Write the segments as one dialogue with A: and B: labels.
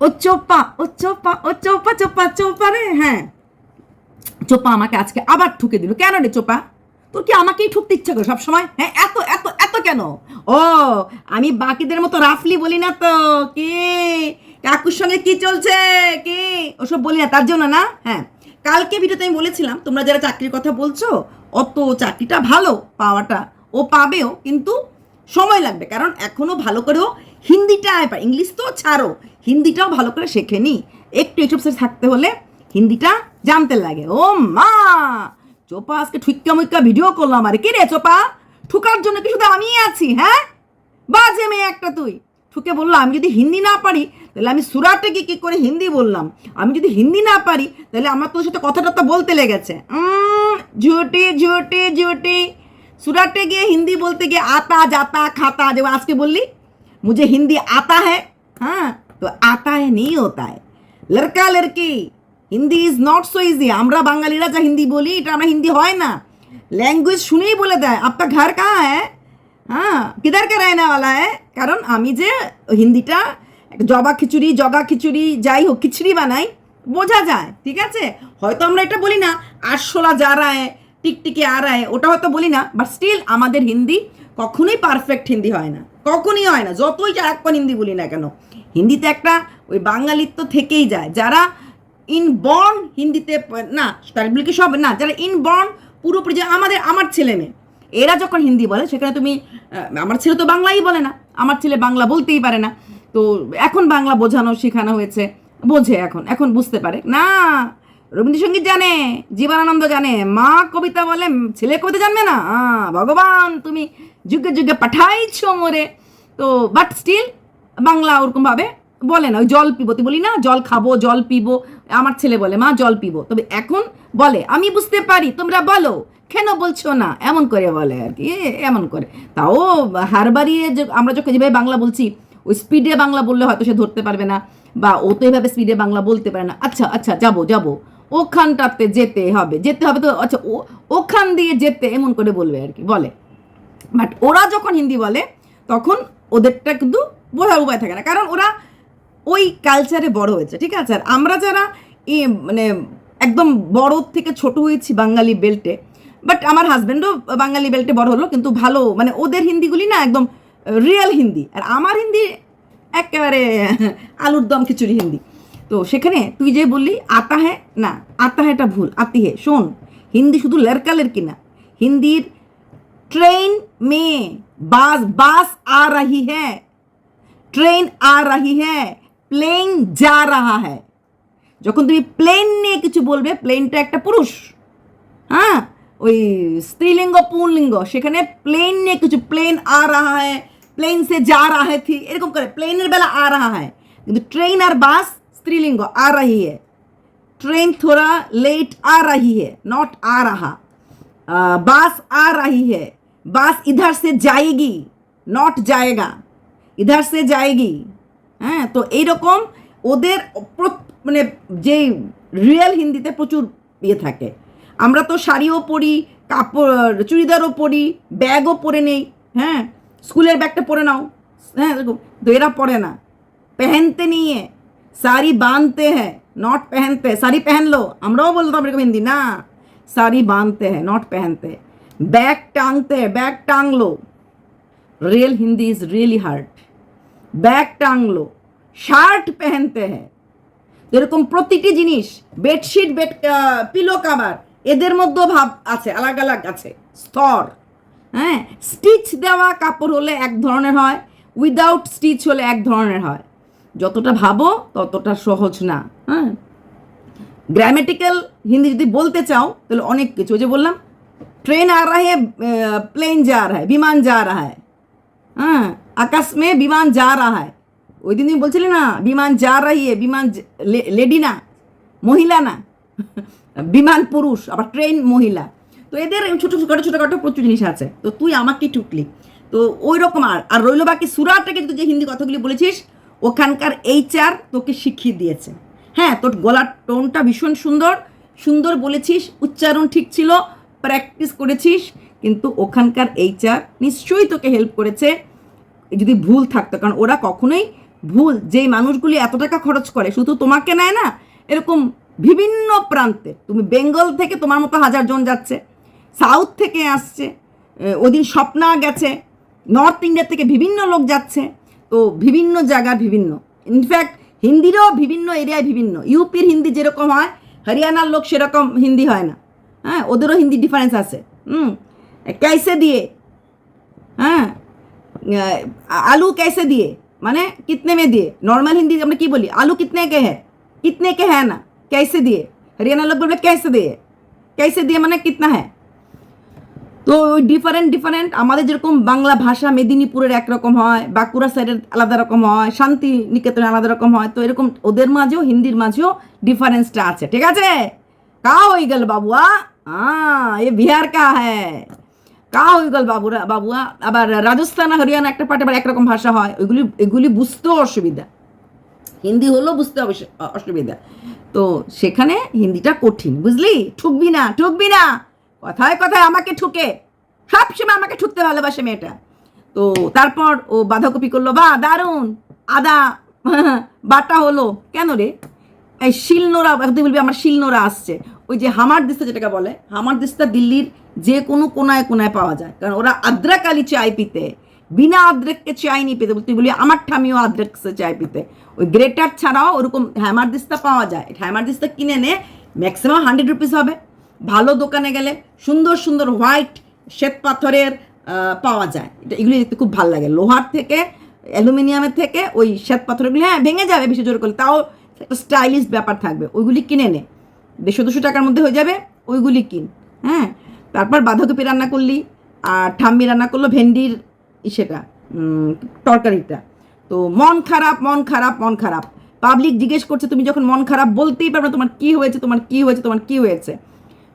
A: ও চোপা ও চোপা ও চোপা চোপা চোপা রে হ্যাঁ। চোপা আমাকে আজকে আবার ঠুকে দিল। কেন রে চোপা? তোর কি আমাকেই ঠুকতে ইচ্ছা করে সবসময়? হ্যাঁ এত এত এত কেন? ও, আমি বাকিদের মতো রাফলি বলি না তো। কি? কাকুর সঙ্গে কি চলছে? কি? ওসব বলি না, তার জন্য না। হ্যাঁ কালকে ভিডিওতে আমি বলেছিলাম, তোমরা যারা চাকরির কথা বলছো, অত চাকরিটা ভালো পাওয়াটা ও পাবেও, কিন্তু সময় লাগবে। কারণ এখনও ভালো করেও হিন্দিটা ইংলিশ তো ছাড়ো। হিন্দিটাও ভালো করে শেখে নি। একটু এইসব সাথে থাকতে হলে হিন্দিটা জানতে লাগে। ও মা! চোপা, আজকে ঠুকা মুইক্কা ভিডিও করলাম। আর কে রে চোপা? ঠুকার জন্য কি শুধু আমি আছি হ্যাঁ? বাজে মেয়ে একটা তুই। ঠুকে বলল, আমি যদি হিন্দি না পারি, তাহলে আমি সুরাটে গিয়ে কী করে হিন্দি বললাম? আমি যদি হিন্দি না পারি, তাহলে আমার তোর সাথে কথাটা টথা বলতে লেগেছে। ঝুটি ঝুটি ঝুটি। সুরাটে গিয়ে হিন্দি বলতে গিয়ে আতা, জাতা, খাতা, যে আজকে বললি मुझे हिंदी आता है हाँ तो आता है नहीं होता है लड़का लड़की Hindi is not so easy আমরা বাঙালিরা যা হিন্দি বলি এটা আমরা হিন্দি হয় না ল্যাঙ্গুয়েজ শুনেই বলে দেয় আপনার ঘর কাহা হ্যাঁ হ্যাঁ কিধার কে রায়না वाला है কারণ আমি যে হিন্দিটা একটা জবা খিচুড়ি জগা খিচুড়ি যাই হোক খিচুড়ি বানাই বোঝা যায় ঠিক আছে হয়তো আমরা এটা বলি না আরশোলা যা রায় টিকটিকি আর রায় ওটা হয়তো বলি না বাট স্টিল আমাদের হিন্দি কখনোই পারফেক্ট হিন্দি হয় না কখনই হয় না, যতই চারাক্ষণ হিন্দি বলি না কেন। হিন্দিতে একটা ওই বাঙালিত্ব থেকেই যায়। যারা ইনবর্ন হিন্দিতে না কি সব, না, যারা ইনবর্ন পুরোপুরি যে আমাদের, আমার ছেলে মেয়ে, এরা যখন হিন্দি বলে, সেখানে তুমি আমার ছেলে তো বাংলাই বলে না, আমার ছেলে বাংলা বলতেই পারে না। তো এখন বাংলা বোঝানো শেখানো হয়েছে, বোঝে এখন এখন বুঝতে পারে। না, রবীন্দ্রসঙ্গীত জানে, জীবনানন্দ জানে, মা কবিতা বলে, ছেলে কবিতা জানবে না? ভগবান, তুমি যুগে যুগে পাঠাইছো মোরে তো বাট স্টিল বাংলা ওরকমভাবে বলে না ওই জল পিবো তুই বলি না জল খাব জল পিবো আমার ছেলে বলে মা জল পিবো তবে এখন বলে আমি বুঝতে পারি তোমরা বলো কেন বলছো না এমন করে বলে আর কি এমন করে তাও হার বাড়িয়ে যে আমরা যখন যেভাবে বাংলা বলছি, ওই স্পিডে বাংলা বললে হয়তো সে ধরতে পারবে না, বা ও তো এভাবে স্পিডে বাংলা বলতে পারে না। আচ্ছা আচ্ছা যাব যাব। ওখানটাতে যেতে হবে যেতে হবে তো আচ্ছা ও, ওখান দিয়ে যেতে, এমন করে বলবে আর কি, বলে। বাট ওরা যখন হিন্দি বলে, তখন ওদেরটা কিন্তু বোঝার উপায় থাকে না। কারণ ওরা ওই কালচারে বড় হয়েছে, ঠিক আছে? আর আমরা যারা মানে একদম বড় থেকে ছোট হয়েছি বাঙালি বেল্টে বাট আমার হাজব্যান্ডও বাঙালি বেল্টে বড় হলো, কিন্তু ভালো মানে ওদের হিন্দিগুলি না একদম রিয়েল হিন্দি। আর আমার হিন্দি একেবারে আলুর দম খিচুড়ি হিন্দি। তো সেখানে তুই যে বললি আতা না আতা ভুল আতি হে শোন, হিন্দি শুধু লড়কা লড়কি না হিন্দির ट्रेन में बास बास आ रही है ট্রেন আ রাহি হ্যাঁ প্লেন যা রাহা হ্যাঁ যখন তুমি প্লেন নিয়ে কিছু বলবে প্লেনটা একটা পুরুষ হ্যাঁ ওই স্ত্রীলিঙ্গ পুংলিঙ্গ সেখানে প্লেন নিয়ে কিছু প্লেন আ রাহা হ্যাঁ প্লেন সে যা রাহা হ্যাঁ থি এরকম করে প্লেনের বেলা আ রাহা হ্যাঁ কিন্তু ট্রেন আর বাস স্ত্রীলিঙ্গ আ রাহি হ্যাঁ ट्रेन थोड़ा लेट आ रही है नॉट आ रहा आ, बास आ रही है बास इधर से जाएगी नॉट जाएगा इधर से जाएगी হ্যাঁ তো এইরকম ওদের প্র- মানে যে রিয়েল হিন্দিতে প্রচুর ইয়ে থাকে আমরা তো শাড়িও পরি কাপড় চুড়িদারও পরি ব্যাগও পরে নেই হ্যাঁ স্কুলের ব্যাগটা পরে নাও হ্যাঁ এরকম তো এরা পরে না पहनते नहीं है साड़ी बांधते हैं नॉट पहनते साड़ी पहन लो আমরাও বলতাম এরকম হিন্দি না साड़ी बांधते हैं नॉट पहनते ব্যাগ টাঙতে, bag টাঙলো। Real Hindi is really hard bag টাঙলো shirt পেহেনতে হ্যাঁ যেরকম প্রতিটি জিনিস বেডশিট বেড পিলো কাবার এদের মধ্যেও ভাব আছে, আলাগ আলাগ আছে, স্তর। হ্যাঁ স্টিচ দেওয়া কাপড় হলে এক ধরনের হয় উইদাউট স্টিচ হলে এক ধরনের হয়। যতটা ভাবো, ততটা সহজ না হ্যাঁ। গ্রামেটিক্যাল হিন্দি যদি বলতে চাও, তাহলে অনেক কিছু। ওই যে বললাম ট্রেন आ रहा है প্লেন যা रहा है বিমান যা रहा है হ্যাঁ আকাশ মে বিমান যা रहा है ওই দিন তুমি বলছিলে না বিমান যা রাহি है বিমান লেডি না মহিলা না বিমান পুরুষ আবার ট্রেন মহিলা তো এদের ছোটো ছোটো ছোটোখাটো প্রচুর জিনিস আছে তো তুই আমাকে টুকলি তো ওই রকম আর আর রইল বাকি সুরাটটাকে তুই যে হিন্দি কথাগুলি বলেছিস ওখানকার এইচআর তোকে শিখিয়ে দিয়েছে হ্যাঁ তোর গলার টোনটা ভীষণ সুন্দর সুন্দর বলেছিস উচ্চারণ ঠিক ছিল প্র্যাকটিস করেছিস, কিন্তু ওখানকার এইচআর নিশ্চয়ই তোকে হেল্প করেছে। যদি ভুল থাকতো, কারণ ওরা কখনোই ভুল, যেই মানুষগুলি এত টাকা খরচ করে, শুধু তোমাকে নেয় না, এরকম বিভিন্ন প্রান্তে। তুমি বেঙ্গল থেকে তোমার মতো হাজার জন যাচ্ছে সাউথ থেকে আসছে ওদিন স্বপ্না গেছে নর্থ ইন্ডিয়া থেকে বিভিন্ন লোক যাচ্ছে, তো বিভিন্ন জায়গার বিভিন্ন। ইনফ্যাক্ট হিন্দিরও বিভিন্ন এরিয়ায় বিভিন্ন। ইউপির হিন্দি যেরকম হয়, হরিয়ানার লোক সেরকম হিন্দি হয় না। হ্যাঁ ওদেরও হিন্দি ডিফারেন্স আছে। হুম ক্যাসে দিয়ে হ্যাঁ আলু ক্যাসে দিয়ে মানে কিতনে মে দিয়ে নর্মাল হিন্দি আমরা কি বলি? আলু কিতনে কে হ্যাঁ কিতনে কে হ্যাঁ না? ক্যাসে দিয়ে, হরিয়ানা লোক বলবে ক্যাসে দিয়ে। ক্যাসে দিয়ে মানে কিতনা হ্যাঁ তো ওই ডিফারেন্ট ডিফারেন্ট আমাদের যেরকম বাংলা ভাষা মেদিনীপুরের একরকম হয়, বাঁকুড়া সাইডের আলাদা রকম হয় শান্তি নিকেতনে আলাদা রকম হয়, তো এরকম ওদের মাঝেও, হিন্দির মাঝেও ডিফারেন্সটা আছে, ঠিক আছে? কা হয়ে গেল বাবুয়া। হ্যাঁ এ বিহার কা হ্যাঁ কা হয়ে গেল বাবুরা বাবুয়া আবার রাজস্থান হরিয়ানা একটা পার্টে আবার একরকম ভাষা হয় ওইগুলি এগুলি বুঝতেও অসুবিধা হিন্দি হলেও বুঝতে অসুবিধা তো সেখানে হিন্দিটা কঠিন বুঝলি ঠুকবি না ঠুকবি না কথায় কথায় আমাকে ঠুকে। সবসময় আমাকে ঠুকতে ভালোবাসে মেয়েটা। তো তারপর ও বাঁধাকপি করল বা দারুণ। আদা, বাটা হলো। কেন রে? এই শিলনোড়া তুই বলবি আমার শিলনোড়া আসছে। ওই যে হামার দিস্তা যেটাকে বলে, হামার দিস্তা দিল্লির যে কোনো কোনায় কোনায় পাওয়া যায়। কারণ ওরা আদ্রাক আলি চায় পিতে বিনা আদ্রেককে চাই নি পেতে তুই বলি আমার ঠামিও আদ্রেক চায় পিতে ওই গ্রেটার ছাড়াও ওরকম হ্যামার দিস্তা পাওয়া যায়। হ্যামার দিস্তা কিনে নে ম্যাক্সিমাম হান্ড্রেড রুপিস হবে। ভালো দোকানে গেলে সুন্দর সুন্দর হোয়াইট শ্বেত পাথরের পাওয়া যায়। এটা এগুলি দেখতে খুব ভালো লাগে। লোহার থেকে, অ্যালুমিনিয়ামের থেকে ওই শ্বেত পাথরগুলি হ্যাঁ ভেঙে যাবে বেশি জোর করলে, তাও একটা স্টাইলিশ ব্যাপার থাকবে। ওইগুলি কিনে নে। দেড়শো দুশো টাকার মধ্যে হয়ে যাবে, ওইগুলি কিন। হ্যাঁ? তারপর বাঁধাকপি রান্না করলি, আর ঠাম্মি রান্না করল ভেন্ডির সেটা তরকারিটা। তো মন খারাপ মন খারাপ মন খারাপ। পাবলিক জিজ্ঞেস করছে, তুমি যখন মন খারাপ বলতেই পারবে তোমার কি হয়েছে, তোমার কি হয়েছে, তোমার কি হয়েছে?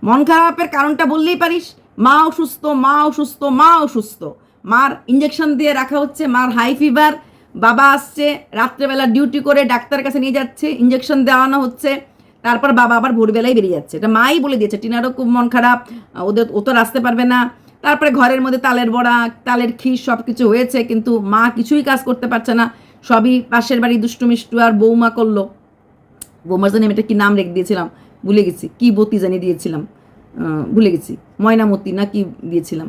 A: মন খারাপের কারণটা বললেই পারিস মা অসুস্থ মা অসুস্থ মা অসুস্থ মার ইঞ্জেকশন দিয়ে রাখা হচ্ছে, মার হাই ফিভার বাবা আসছে, রাত্রেবেলা ডিউটি করে ডাক্তারের কাছে নিয়ে যাচ্ছে ইঞ্জেকশন দেওয়ানো হচ্ছে। তারপর বাবা আবার ভোরবেলায় বেরিয়ে যাচ্ছে। এটা মাই বলে দিয়েছে, টিনারও খুব মন খারাপ, ওদের ও তো আসতে পারবে না। তারপরে ঘরের মধ্যে তালের বড়া, তালের ক্ষীর সব কিছু হয়েছে, কিন্তু মা কিছুই কাজ করতে পারছে না। সবই পাশের বাড়ি দুষ্টু মিষ্টু আর বৌমা করল। বৌমার জন্য আমি এটা কি নাম রেখে দিয়েছিলাম? ভুলে গেছি। কি বতি জানি দিয়েছিলাম? ভুলে গেছি। ময়নামতি না কি দিয়েছিলাম।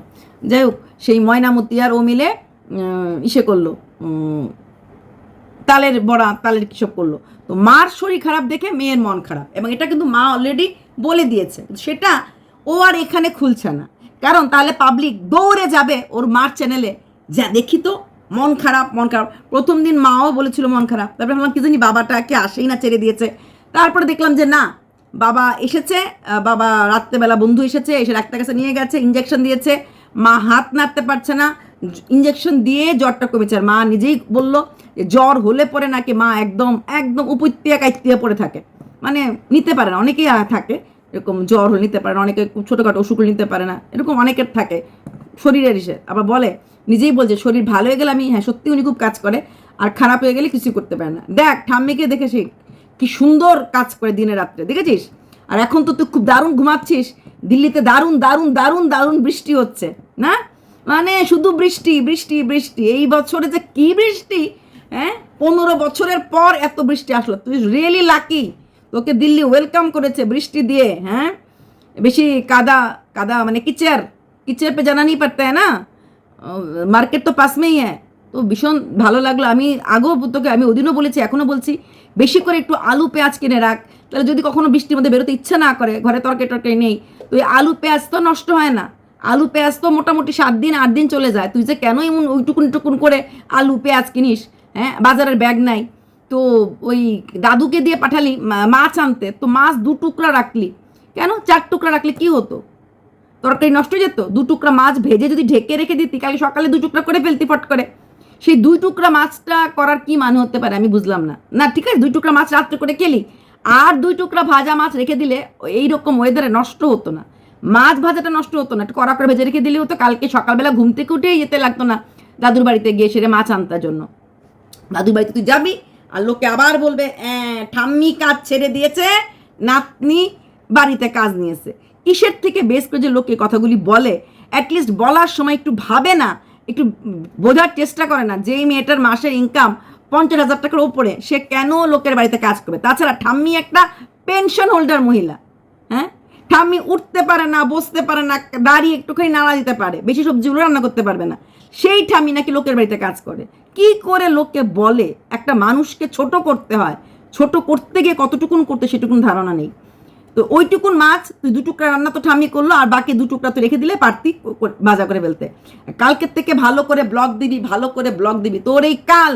A: যাই হোক, সেই ময়নামতি আর ও মিলে ইসে করল। তালের বড়া, তালের কিসব করল। তো মার শরীর খারাপ দেখে মেয়ের মন খারাপ। এবং এটা কিন্তু মা অলরেডি বলে দিয়েছে। সেটা ও আর এখানে খুলছে না। কারণ তাহলে পাবলিক দৌড়ে যাবে ওর মার চ্যানেলে যা দেখি তো, মন খারাপ মন খারাপ। প্রথম দিন মাও বলেছিল মন খারাপ। তারপরে ভাবলাম, কি জানি বাবাটাকে আসেই না ছেড়ে দিয়েছে। তারপরে দেখলাম যে না, বাবা এসেছে বাবা রাত্রেবেলা বন্ধু এসেছে, এসে ডাক্তার কাছে নিয়ে গেছে ইঞ্জেকশন দিয়েছে। মা হাত নাড়তে পারছে না। ইঞ্জেকশন দিয়ে জ্বরটা কমেছে। আর মা নিজেই বলল যে জ্বর হলে পরে নাকি মা একদম একদম উপত্যা কাইতিয়া পড়ে থাকে। মানে নিতে পারে না, অনেকেই থাকে। এরকম জ্বর হলে নিতে পারে না, অনেকে ছোটোখাটো হলে নিতে পারে না, এরকম অনেকের থাকে, শরীরের ইসে। আবার বলে, নিজেই বলছে, শরীর ভালো হয়ে গেলে আমি হ্যাঁ সত্যি উনি খুব কাজ করে, আর খারাপ হয়ে গেলে কিছু করতে পারে না। দেখ, ঠাম্মিকে দেখে শিখ কি সুন্দর কাজ করে দিনে রাত্রে, দেখেছিস? আর এখন তো তুই খুব দারুণ ঘুমাচ্ছিস, দিল্লিতে দারুণ দারুণ দারুণ দারুণ বৃষ্টি হচ্ছে, না? মানে শুধু বৃষ্টি বৃষ্টি বৃষ্টি। এই বছরে যে কী বৃষ্টি? হ্যাঁ? পনেরো বছরের পর এত বৃষ্টি আসলো। তুই রিয়েলি লাকি তোকে দিল্লি ওয়েলকাম করেছে বৃষ্টি দিয়ে হ্যাঁ? বেশি কাদা কাদা মানে কিচের। কিচের পে জানা নেই পারতে, না? মার্কেট তো পাশমেই হ্যাঁ। তো ভীষণ ভালো লাগল। আমি আগেও তোকে, আমি ওদিনও বলেছি, এখনও বলছি, বেশি করে একটু আলু, পেঁয়াজ কিনে রাখ। তাহলে যদি কখনো বৃষ্টির মধ্যে বেরোতে ইচ্ছা না করে, ঘরে তরকারি টরকে নেই, তো এই আলু, পেঁয়াজ তো নষ্ট হয় না। আলু পেঁয়াজ তো মোটামুটি সাত দিন, আট দিন চলে যায়। তুই যে কেন এমন ওইটুকুন টুকুন করে আলু পেঁয়াজ কিনিস? হ্যাঁ বাজারের ব্যাগ নাই। তো ওই দাদুকে দিয়ে পাঠালি মাছ আনতে। তো মাছ দু টুকরা রাখলি। কেন? চার টুকরা রাখলে কি হতো? তরকারি নষ্ট হয়ে যেত? দু টুকরা মাছ ভেজে যদি ঢেকে রেখে দিতি, কালকে সকালে দু টুকরা করে ফেলতি ফট করে। সেই দুই টুকরা মাছটা করার কি মানে হতে পারে? আমি বুঝলাম না। না, ঠিক আছে, দুই টুকরা মাছ রাত্রে করে খেলি। আর দুই টুকরা ভাজা মাছ রেখে দিলে এই রকম ওয়েদারে নষ্ট হতো না। মাছ ভাজাটা নষ্ট হতো না একটু কড়া করে ভেজে রেখে দিলে হতো কালকে সকালবেলা ঘুম থেকে উঠেই যেতে লাগতো না দাদুর বাড়িতে গিয়ে সেরে মাছ আনতার জন্য। দাদুর বাড়িতে তুই যাবি আর লোকে আবার বলবে "অ্যাঁ, ঠাম্মি কাজ ছেড়ে দিয়েছে নাতনি বাড়িতে কাজ নিয়েছে। কিসের থেকে বেশ করে যে লোকে কথাগুলি বলে অ্যাটলিস্ট বলার সময় একটু ভাবে না একটু বোঝার চেষ্টা করে না যে মেয়েটার মাসের ইনকাম পঞ্চাশ হাজার টাকার ওপরে সে কেন লোকের বাড়িতে কাজ করবে? তাছাড়া ঠাম্মি একটা পেনশন হোল্ডার মহিলা হ্যাঁ? ঠাম্মি উঠতে পারে না, বসতে পারে না, দাঁড়িয়ে একটুখানি নাড়া দিতে পারে, বেশি সবজিগুলো রান্না করতে পারবে না। সেই ঠাম্মি নাকি লোকের বাড়িতে কাজ করে। কি করে লোককে বলে? একটা মানুষকে ছোট করতে হয়। ছোট করতে গিয়ে কতটুকুন করতে সেটুকুন ধারণা নেই। তো ওইটুকুন মাছ, তুই দু টুকরা রান্না তো ঠাম্মি করল, আর বাকি দু টুকরা তুই রেখে দিলে পারতি ভাজা করে ফেলতে। কালকের থেকে ভালো করে ব্লগ দিবি, ভালো করে ব্লগ দিবি। তোর এই কাল,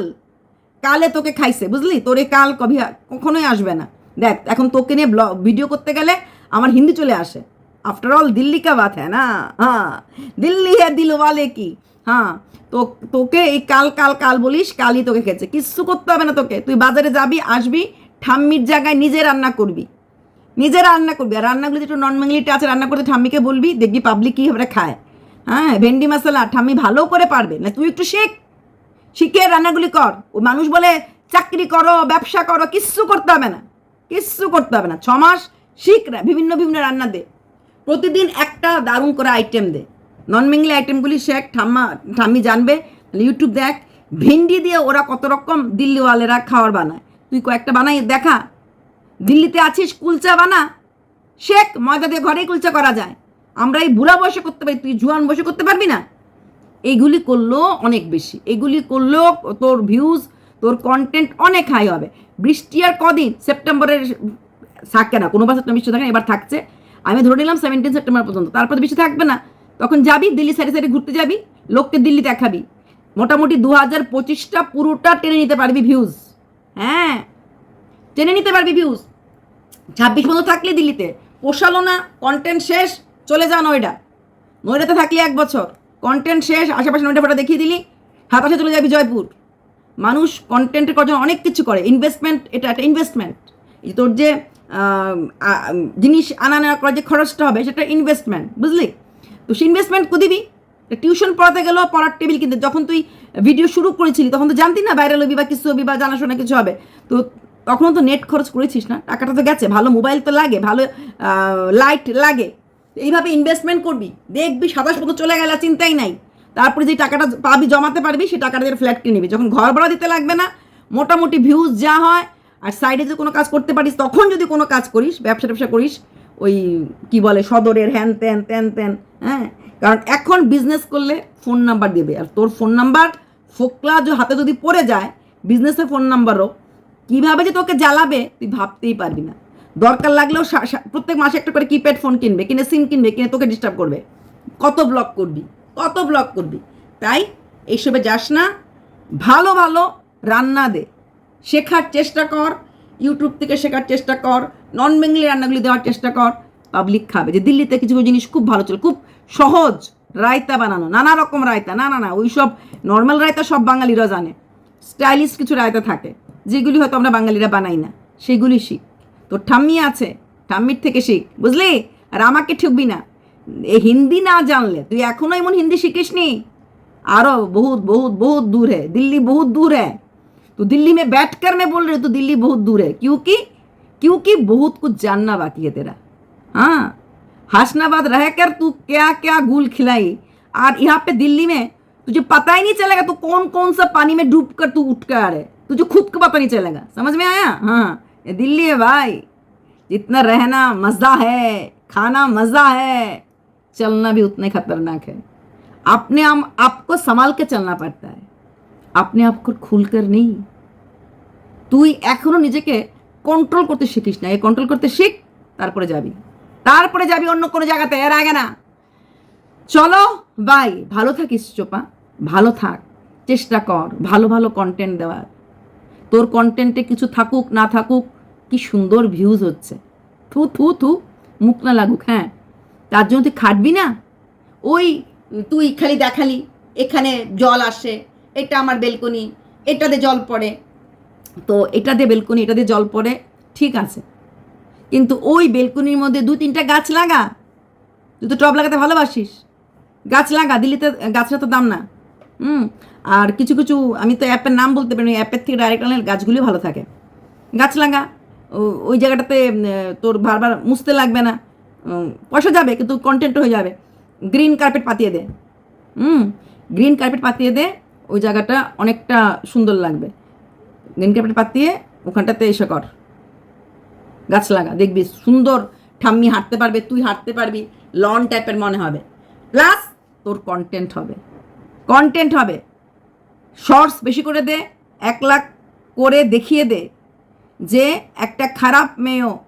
A: কালে তোকে খাইছে, বুঝলি? তোর এই কাল কবি কখনোই আসবে না। দেখ, এখন তোকে নিয়ে ব্লগ ভিডিও করতে গেলে আমার হিন্দি চলে আসে। আফটার অল দিল্লি কা বাত হ্যাঁ না? হ্যাঁ। দিল্লি হ্যাঁ ওয়ালে কি? হ্যাঁ। তো তোকে এই কাল কাল কাল বলিস, কালই তোকে খেয়েছে। কিচ্ছু করতে হবে না তোকে। তুই বাজারে যাবি, আসবি, ঠাম্মির জায়গায় নিজে রান্না করবি। নিজে রান্না করবি। আর রান্নাগুলো একটু নন বেঙ্গলিটা আছে, রান্না করতে ঠাম্মিকে বলবি, দেখবি পাবলিক কী হবে খায়। হ্যাঁ ভেন্ডি মশলা, ঠাম্মি ভালো করে পারবে। না, তুই একটু শেখ। শিখে রান্নাগুলি কর। ও মানুষ বলে, চাকরি করো, ব্যবসা করো, কিচ্ছু করতে হবে না। কিচ্ছু করতে হবে না। ছ মাস শিখ রা- বিভিন্ন বিভিন্ন রান্না দে। প্রতিদিন একটা দারুণ করে আইটেম দে। নন বেঙ্গলি আইটেমগুলি শেখ, ঠাম্মা, ঠাম্মি জানবে ইউটিউব দেখ। ভিন্ডি দিয়ে ওরা কত রকম দিল্লিওয়ালেরা খাওয়ার বানায়। তুই কয়েকটা বানাই, দেখা। দিল্লিতে আছিস, কুলচা বানা। শেখ, ময়দা দিয়ে ঘরেই কুলচা করা যায়। আমরা এই বুড়া বয়সে করতে পারি, তুই জুয়ান বসে করতে পারবি না? এইগুলি করলেও অনেক বেশি। এগুলি করলেও তোর ভিউজ তোর কন্টেন্ট অনেক হাই হবে। বৃষ্টি আর কদিন? সেপ্টেম্বরের থাকে না কোনো সেপ্টেম্বর বৃষ্টি থাকে না, এবার থাকছে। আমি ধরে নিলাম সেভেন্টিন সেপ্টেম্বর পর্যন্ত তারপর তো বৃষ্টি থাকবে না। তখন যাবি দিল্লি সাইডে সাইডে ঘুরতে যাবি লোককে দিল্লি দেখাবি। মোটামুটি দু হাজার পঁচিশটা পুরোটা টেনে নিতে পারবি ভিউজ হ্যাঁ টেনে নিতে পারবি ভিউজ ছাব্বিশ মতো থাকলে দিল্লিতে। পোষালো না কন্টেন্ট শেষ চলে যা নয়ডা। নয়ডাতে থাকলে এক বছর। কন্টেন্ট শেষ আশেপাশে নয়ডা ফোটা দেখিয়ে দিলি। হাত পাশে চলে যাবি জয়পুর। মানুষ কন্টেন্টের কজন অনেক কিছু করে। ইনভেস্টমেন্ট এটা একটা ইনভেস্টমেন্ট তোর যে জিনিস আনা নেওয়া করার যে খরচটা হবে, সেটা ইনভেস্টমেন্ট বুঝলি? তো সে ইনভেস্টমেন্ট দিবি। টিউশন পড়াতে গেলেও পড়ার টেবিল কিনতে। যখন তুই ভিডিও শুরু করেছিলি, তখন তো জানতি না ভাইরাল হবি বা কিছু হবি বা জানাশোনা কিছু হবে। তো তখনও তো নেট খরচ করেছিস না। টাকাটা তো গেছে। ভালো মোবাইল তো লাগে, ভালো লাইট লাগে। এইভাবে ইনভেস্টমেন্ট করবি। দেখবি সাতাশ মতো চলে গেলে চিন্তাই নাই। তারপরে যে টাকাটা পাবি, জমাতে পারবি, সেই টাকাটা দিয়ে ফ্ল্যাট কিনে নিবি। যখন ঘর ভাড়া দিতে লাগবে না, মোটামুটি ভিউজ যা হয় আর সাইডে যদি কোনো কাজ করতে পারিস, তখন যদি কোনো কাজ করিস, ব্যবসা ট্যাবসা করিস, ওই কি বলে, সদরের হ্যান ত্যান ত্যান ত্যান হ্যাঁ? কারণ এখন বিজনেস করলে ফোন নাম্বার দেবে। আর তোর ফোন নাম্বার ফোকলা হাতে যদি পড়ে যায় বিজনেসের ফোন নাম্বারও কীভাবে যে তোকে জ্বালাবে, তুই ভাবতেই পারবি না। দরকার লাগলেও প্রত্যেক মাসে একটা করে কিপ্যাড ফোন কিনবে, কিনে সিম কিনবে, কিনে তোকে ডিস্টার্ব করবে। কত ব্লক করবি? কত ব্লক করবি? তাই এইসবে যাস না। ভালো ভালো রান্না দে। শেখার চেষ্টা কর ইউটিউব থেকে শেখার চেষ্টা কর নন বেঙ্গলি রান্নাগুলি দেওয়ার চেষ্টা কর পাবলিক খাবে। যে দিল্লিতে কিছু কিছু জিনিস খুব ভালো ছিল খুব সহজ রায়তা বানানো, নানা রকম রায়তা, না না না ওই সব নর্মাল রায়তা সব বাঙালিরা জানে। স্টাইলিশ কিছু রায়তা থাকে, যেগুলি হয়তো আমরা বাঙালিরা বানাই না, সেগুলি শিখ। তোর ঠাম্মি আছে, ঠাম্মির থেকে শিখ, বুঝলি? আর আমাকে ঠুকবি না। এ হিন্দি না জানলে, তুই এখনও এমন হিন্দি শিখিস নি আরও বহুত বহুত বহুত দূর হ্যাঁ দিল্লি বহুত দূর হ্যাঁ तो दिल्ली में बैठ कर मैं बोल रही हूँ तो दिल्ली बहुत दूर है। क्योंकि क्योंकि बहुत कुछ जानना बाकी है तेरा। हाँ हसनाबाद रह कर तू क्या क्या गुल खिलाई। और यहाँ पे दिल्ली में तुझे पता ही नहीं चलेगा, तू कौन कौन सा पानी में डूब कर तू उठ कर आ रहे तुझे खुद को पता नहीं चलेगा। समझ में आया? हाँ ये दिल्ली है भाई। जितना रहना मज़ा है, खाना मज़ा है, चलना भी उतना खतरनाक है। अपने हम आपको संभाल के चलना पड़ता है। अपने आप को खुलकर नहीं। তুই এখনও নিজেকে কন্ট্রোল করতে শিখিস না। এই কন্ট্রোল করতে শিখ, তারপরে যাবি। তারপরে যাবি অন্য কোনো জায়গাতে, এর আগে না। চলো বাই ভালো থাকিস, চোপা। ভালো থাক। চেষ্টা কর। ভালো ভালো কন্টেন্ট দেওয়ার। তোর কন্টেন্টে কিছু থাকুক, না থাকুক, কি সুন্দর ভিউজ হচ্ছে। থু থু থু। মুখ না লাগুক হ্যাঁ। তার জন্য তুই খাটবি না? ওই তুই খালি দেখালি, এখানে জল আসে, এটা আমার বেলকনি এটাতে জল পড়ে। তো এটা দিয়ে বেলকনি, এটা দিয়ে জল পড়ে, ঠিক আছে। কিন্তু ওই বেলকনির মধ্যে দু তিনটা গাছ লাগা। তুই তো টব লাগাতে ভালোবাসিস। গাছ লাগা দিল্লিতে গাছটা তো দাম না। হুম, আর কিছু কিছু, আমি তো অ্যাপের নাম বলতে পারি অ্যাপের থেকে ডাইরেক্ট আনলে গাছগুলি ভালো থাকে। গাছ লাগা ওই জায়গাটাতে তোর বারবার মুছতে লাগবে না। পয়সা যাবে, কিন্তু কন্টেন্ট হয়ে যাবে। গ্রিন কার্পেট পাতিয়ে দে। হুম গ্রিন কার্পেট পাতিয়ে দে, ওই জায়গাটা অনেকটা সুন্দর লাগবে। গ্রিন কার্পেট পাতিয়ে ওখানটাতে এসে কর। গাছ লাগা, দেখবি সুন্দর ঠাম্মি হাঁটতে পারবে, তুই হাঁটতে পারবি, লন টাইপের মনে হবে। প্লাস তোর কন্টেন্ট হবে। কন্টেন্ট হবে। শর্টস বেশি করে দে, এক লাখ করে দেখিয়ে দে যে একটা খারাপ মেয়েও,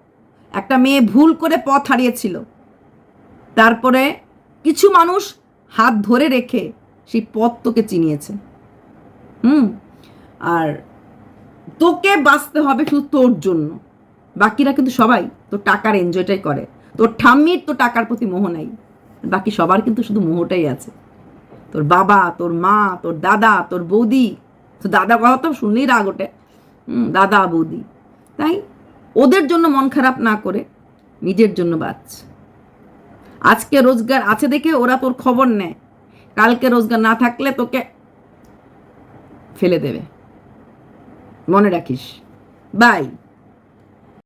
A: একটা মেয়ে ভুল করে পথ হারিয়েছিল। তারপরে কিছু মানুষ হাত ধরে রেখে সেই পথ তোকে চিনিয়েছে। হুম? আর তোকে বাঁচতে হবে শুধু তোর জন্য। বাকিরা কিন্তু সবাই তোর টাকার এনজয়টাই করে। তোর ঠাম্মির তো টাকার প্রতি মোহ নাই। বাকি সবার কিন্তু শুধু মোহটাই আছে। তোর বাবা, তোর মা, তোর দাদা, তোর বৌদি। তো দাদা কথা তো শুনলেই রাগ ওঠে। দাদা, বৌদি। তাই ওদের জন্য মন খারাপ না করে নিজের জন্য বাঁচ। আজকে রোজগার আছে দেখে ওরা তোর খবর নেয়। কালকে রোজগার না থাকলে তোকে ফেলে দেবে। মনে রাখিস। বাই।